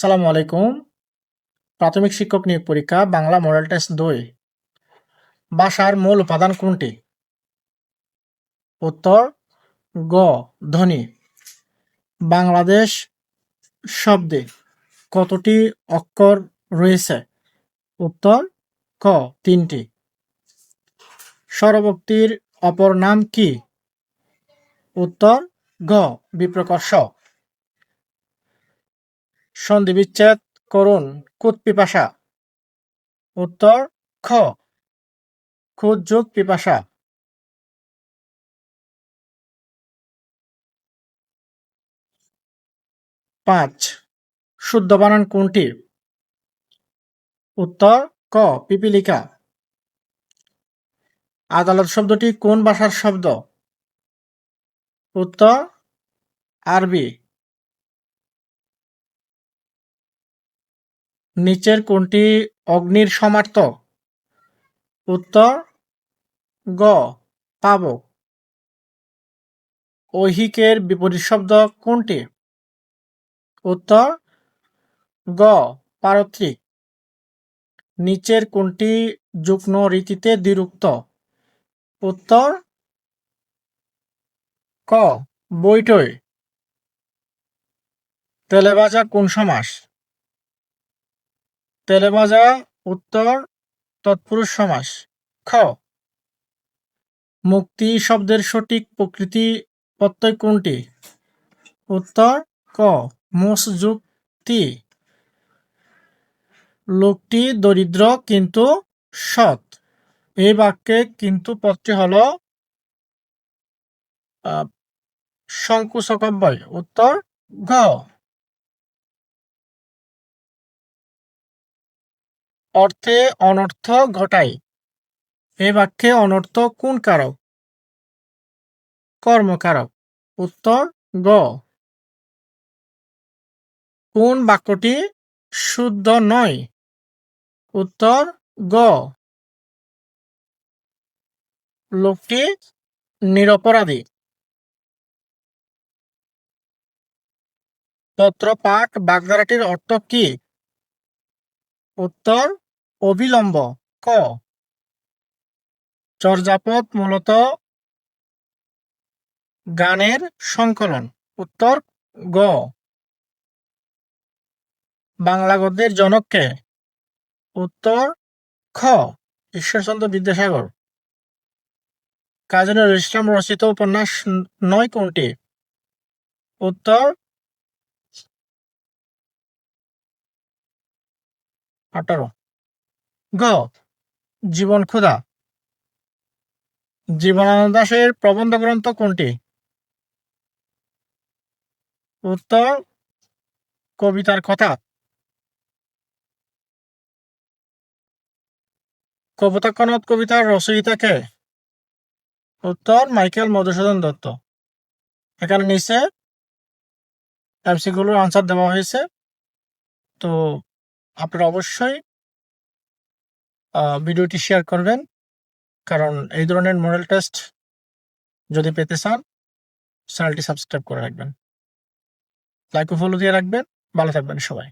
সালামু আলাইকুম। প্রাথমিক শিক্ষক নিয়োগ পরীক্ষা, বাংলা মডেল টেস্ট দুই। ভাষার মূল উপাদান কোনটি? উত্তর, গ, ধ্বনি। বাংলাদেশ শব্দে কতটি অক্ষর রয়েছে? উত্তর, ক, তিনটি। স্বরভক্তির অপর নাম কি? উত্তর, গ বিপ্রকর্ষ সন্ধি বিচ্ছেদ করুন কুত পিপাসা। উত্তর, খ। খুদ যোগ পিপাসা। পাঁচ। শুদ্ধ বানান কোনটি? উত্তর, ক, পিপিলিকা। আদালত শব্দটি কোন ভাষার শব্দ? উত্তর, আরবি। নিচের কোনটি অগ্নির সমার্থক? উত্তর, গ পাবক ঐহিকের বিপরীত শব্দ কোনটি? উত্তর, গ, পারত্রিক। নিচের কোনটি যুগ্ম রীতিতে দ্বিরুক্ত? উত্তর, ক বইটই তেলেবাজা কোন সমাস? তেলেভাজা উত্তর, তৎপুরুষ সমাস, খ। মুক্তি শব্দের সঠিক প্রকৃতি প্রত্যয় কোনটি? উত্তর, ক। মুসযুক্তি লোকটি দরিদ্র কিন্তু সৎ। এই বাক্যে কিন্তু পদটি হল সংকুচক অব্যয় উত্তর, ঘ। অর্থে অনর্থ ঘটায়। এ বাক্যে অনর্থ কোন কারক? কর্মকারক। উত্তর, গ। কোন বাক্যটি শুদ্ধ নয়? উত্তর, গ। লোকটি নিরপরাধী। তত্র পাঠ বাগধারাটির অর্থ কি? উত্তর অবিলম্ব, ক। চর্যাপদ মূলত গানের সংকলন। উত্তর, গ। বাংলা গদ্যের জনককে উত্তর, খ। ঈশ্বরচন্দ্র বিদ্যাসাগর। কাজী নজরুল ইসলাম রচিত উপন্যাস নয় কোনটি? উত্তর, আঠারো। গ জীবন ক্ষুধা। জীবনানন্দ দাসের প্রবন্ধ গ্রন্থ কোনটি? উত্তর, কবিতার কথা। কবিতা কপোতাক্ষনাথ কবিতার রচয়িতা কে? উত্তর, মাইকেল মধুসূদন দত্ত। এখানে নিচে এমসিগুলোর আনসার দেওয়া হয়েছে। তো আপনারা অবশ্যই ভিডিওটি শেয়ার করবেন। কারণ এই ধরনের মডেল টেস্ট যদি পেতে চান, চ্যানেলটি সাবস্ক্রাইব করে রাখবেন। লাইক ও ফলো দিয়ে রাখবেন। ভালো থাকবেন সবাই।